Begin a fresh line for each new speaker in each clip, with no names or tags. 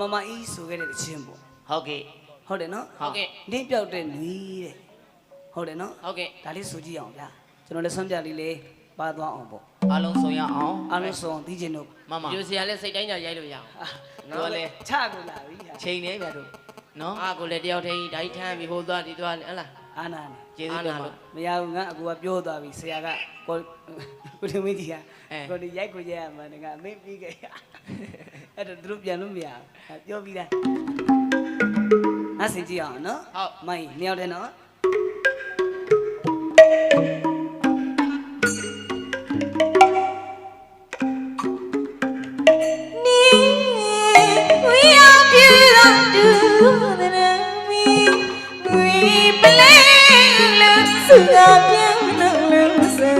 မမအီးဆိုခဲ့တဲ့တခြင်းပေါ့
ဟုတ်ကဲ့
ဟုတ်တယ်နော်
ဟုတ်ကဲ့
နင်းပြောက်တဲ့နွေတဲ့ဟုတ်တယ်နော်
ဟုတ်ကဲ့
ဒါလေးဆိုကြည့်အောင်ဗျာကျွန်တော်လည်းဆွမ်းပြလေးလေးပါသွားအောင်ပေါ့
အားလုံးဆုံးရအောင်
အားလုံးစုံသိကျင်တို့
မမ
ယူစီရလဲစိတ်တိုင်းကြရိုက်လို့ရအောင်
တို့လည်း
ချကုန်လာပြီဟာ
ချိန်နေဗျာတို့နော်
အာကိုလည်းတယောက်တည်းဓာတ်ထမ်းပြီးဟိုသွားဒီသွားဟဟလား
အာနာနေ
ကျေးဇူးတင်ပါ
မရဘူးငါအကူကပြောသွားပြီဆရာကကိုကိုတင်မင်းကြီးက
အဲ
ကိုဒီရိုက်ကိုရိုက်ရမှာငါအမေပြီးခဲ့ရအဲ့တော့သူတို့ပြန်လို့မရဘူးပြောပြီးသားငါစင်ကြည့်အောင်နော်
ဟုတ်
မိုင်းနှစ်ယောက်တည်းနော်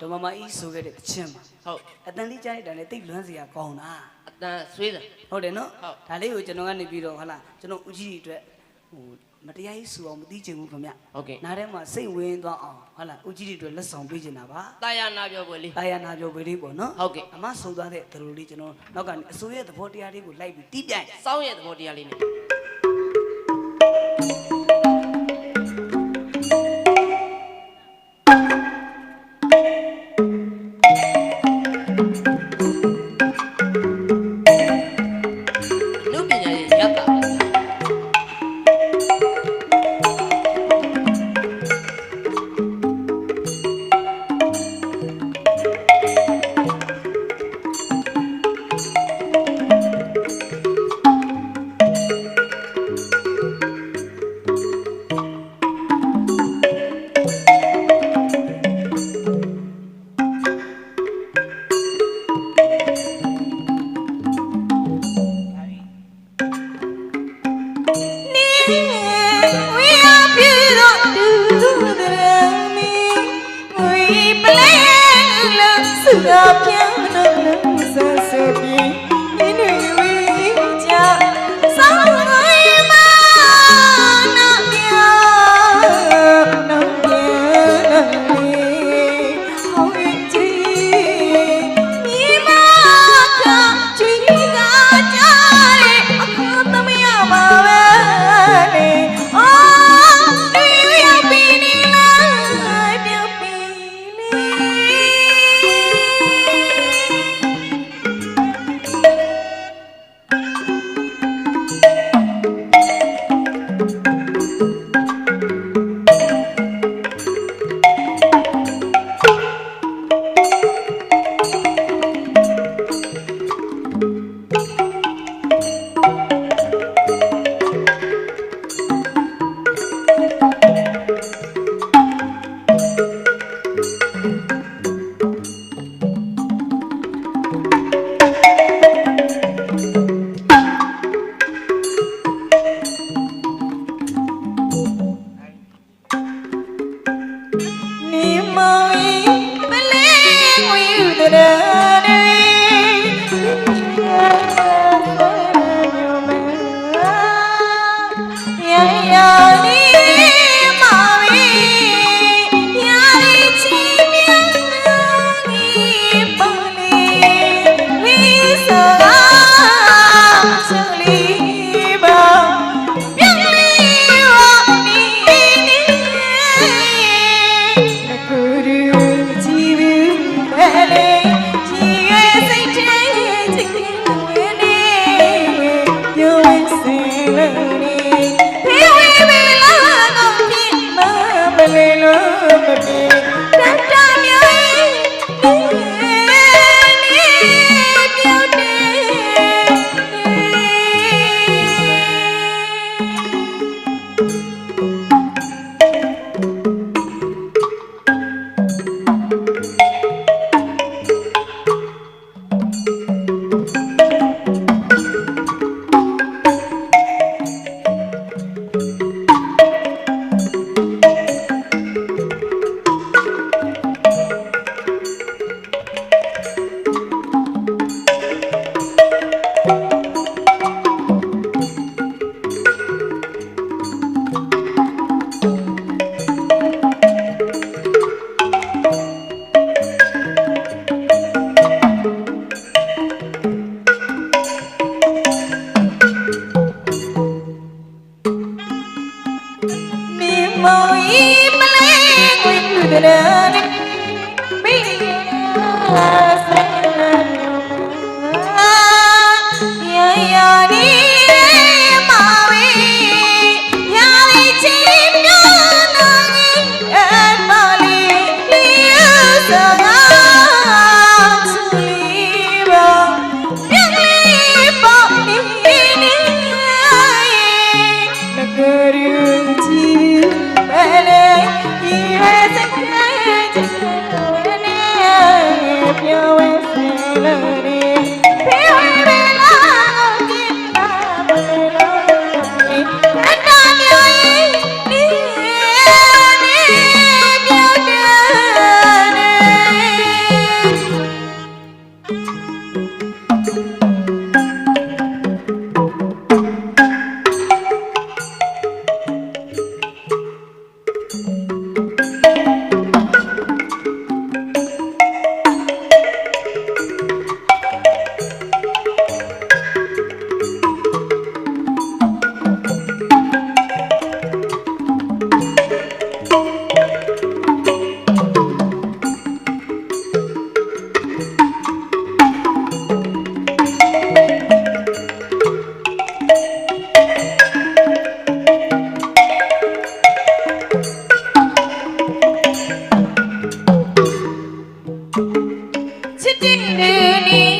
ဒေါ်
မ
မအီးဆိုခဲ့တဲ့တခြင်းပါ
ဟုတ်
အတန်လေးကြားလိုက်တာလည်းတိတ်လွမ်းစရာကောင်းတာ
အတန်ဆွေးတယ်
ဟုတ်တယ်နော်
ဟုတ်
ဒါလေးကိုကျွန်တော်ကနေပြီးတော့ဟုတ်လားကျွန်တော်ဦးကြီးတွေအတွက်ဟိုမတရားကြီးစူအောင်မသိချင်ဘူးခင်ဗျ
ဟုတ်ကဲ့
နားထဲမှာစိတ်ဝင်သွားအောင်ဟုတ်လားဦးကြီးတွေအတွက်လက်ဆောင်ပေးချင်တာပါ
တာယာနာပြောပွဲလေး
တာယာနာပြောပေးလေးပေါ့နော်
ဟုတ်ကဲ့
အမဆုံးသွားတဲ့သူတို့လေးကျွန်တော်နောက်ကနေအစိုးရသဘောတရားလေးကိုလိုက်ပြီးတီးပြိုင်
စောင်းရဲ့သဘောတရားလေးနဲ့နု
မလို့ ချ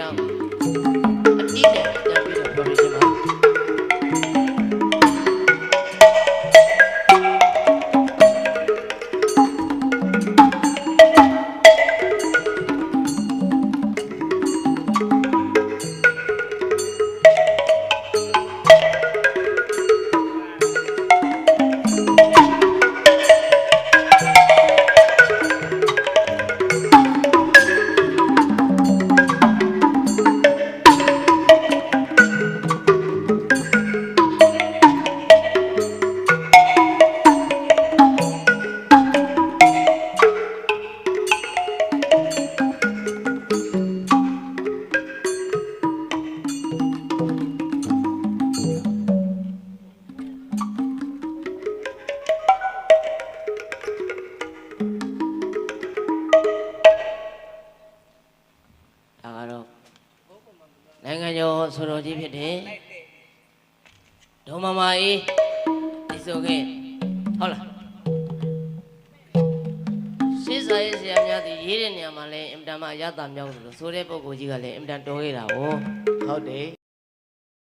Yeah. ကြီးဖြစ်တယ်ဒေါ်မမအေးဒီဆိုခဲ့ဟုတ်လားရှင်းစာရေးဆရာများဒီရေးတဲ့နေရာမှာလဲအင်မတန်မှအရသာမြောက်သလိုဆိုတဲ့ပုံကိုကြီးကလည်းအင်မတန်တော်ခဲ့တာ哦
ဟုတ်တယ်